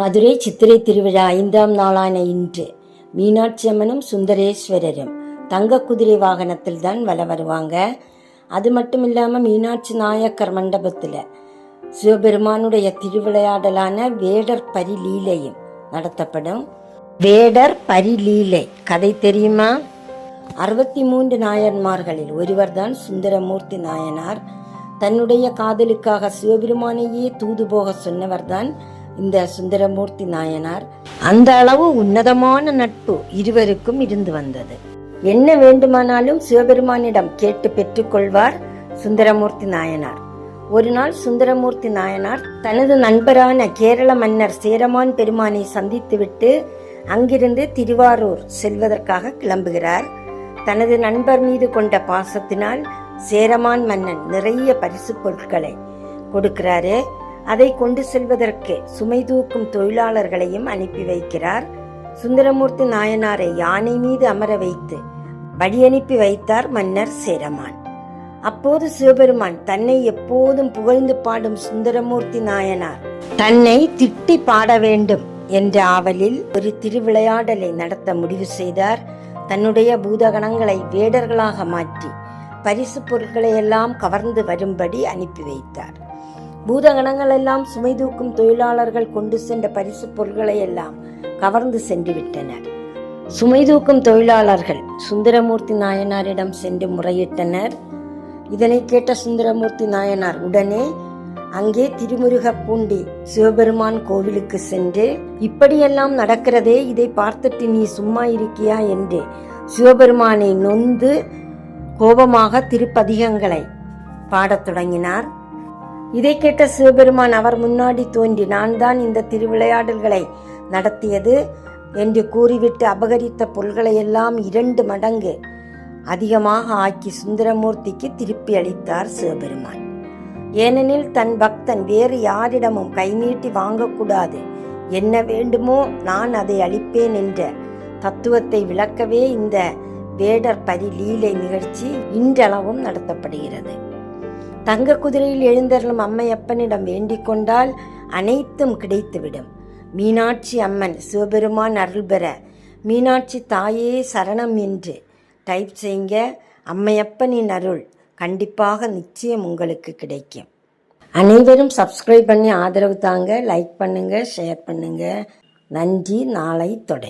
மதுரை சித்திரை திருவிழா ஐந்தாம் நாளான இன்று. மீனாட்சி அம்மனும் சுந்தரேஸ்வரரும் தங்க குதிரை வாகனத்தில் தான் வல வருவாங்க. அது மட்டும் இல்லாமல் மீனாட்சி நாயக்கர் மண்டபத்தில் சிவபெருமானுடைய திருவிளையாடலான வேடர் பரிலீலையும் நடத்தப்படும். வேடர் பரிலீலை. கதை தெரியுமா? அறுபத்தி மூன்று நாயன்மார்களில் ஒருவர்தான் சுந்தரமூர்த்தி நாயனார். தன்னுடைய காதலுக்காக சிவபெருமானையே தூது போக சொன்னவர்தான் இந்த சுந்தரமூர்த்தி நாயனார் அந்த அளவு உன்னதமான நட்பு இருவருக்கும் இருந்து வந்தது. என்ன வேண்டுமானாலும் சிவபெருமானிடம் கேட்டு பெற்றுக்கொள்வார் சுந்தரமூர்த்தி நாயனார். ஒரு நாள் சுந்தரமூர்த்தி நாயனார் தனது நண்பரான கேரள மன்னர் சேரமான் பெருமானை சந்தித்துவிட்டு அங்கிருந்து திருவாரூர் செல்வதற்காக கிளம்புகிறார். தனது நண்பர் மீது கொண்ட பாசத்தினால் சேரமான் மன்னன் நிறைய பரிசு பொருட்களை கொடுக்கிறாரு. அதை கொண்டு செல்வதற்கு சுமை தூக்கும் தொழிலாளர்களையும் அனுப்பி வைக்கிறார். சுந்தரமூர்த்தி நாயனாரை யானை மீது அமர வைத்து வழியனுப்பி வைத்தார் மன்னர் சேரமான். அப்போது சிவபெருமான் தன்னை எப்போதும் புகழ்ந்து பாடும் சுந்தரமூர்த்தி நாயனார் தன்னை திட்டி பாட வேண்டும் என்ற ஆவலில் ஒரு திருவிளையாடலை நடத்த முடிவு செய்தார். தன்னுடைய பூதகணங்களை வேடர்களாக மாற்றி பரிசு பொருட்களை எல்லாம் கவர்ந்து வரும்படி அனுப்பி வைத்தார். பூதகணங்கள் எல்லாம் சுமை தூக்கும் தொழிலாளர்கள் கொண்டு சென்ற பரிசு பொருள்களை எல்லாம் கவர்ந்து சென்று விட்டனர். சுமை தூக்கும் தொழிலாளர்கள் சுந்தரமூர்த்தி நாயனாரிடம் சென்று முறையிட்டனர். இதனை கேட்ட சுந்தரமூர்த்தி நாயனார் உடனே அங்கே திருமுருக பூண்டி சிவபெருமான் கோவிலுக்கு சென்று இப்படியெல்லாம் நடக்கிறதே இதை பார்த்துட்டு நீ சும்மா இருக்கியா? என்று சிவபெருமானை நொந்து கோபமாக திருப்பதிகங்களை பாடத் தொடங்கினார். இதை கேட்ட சிவபெருமான் அவர் முன்னாடி தோன்றி நான் தான் இந்த திருவிளையாடல்களை நடத்தியது என்று கூறிவிட்டு அபகரித்த பொருள்களை எல்லாம் இரண்டு மடங்கு அதிகமாக ஆக்கி சுந்தரமூர்த்திக்கு திருப்பி அளித்தார் சிவபெருமான். ஏனெனில் தன் பக்தன் வேறு யாரிடமும் கை நீட்டி வாங்கக்கூடாது. என்ன வேண்டுமோ நான் அதை அளிப்பேன் என்ற தத்துவத்தை விளக்கவே இந்த வேடர் பரி லீலை நிகழ்ச்சி இன்றளவும் நடத்தப்படுகிறது. தங்க குதிரையில் எழுந்தருளும் அம்மையப்பனிடம் வேண்டிக் கொண்டால் அனைத்தும் கிடைத்துவிடும். மீனாட்சி அம்மன் சிவபெருமான் அருள் பெற மீனாட்சி தாயே சரணம் என்று டைப் செய்யுங்க அம்மையப்பனின் அருள் கண்டிப்பாக நிச்சயம் உங்களுக்கு கிடைக்கும். அனைவரும் சப்ஸ்கிரைப் பண்ணி ஆதரவு தாங்க லைக் பண்ணுங்கள் ஷேர் பண்ணுங்கள் நன்றி. நாளை தொடர்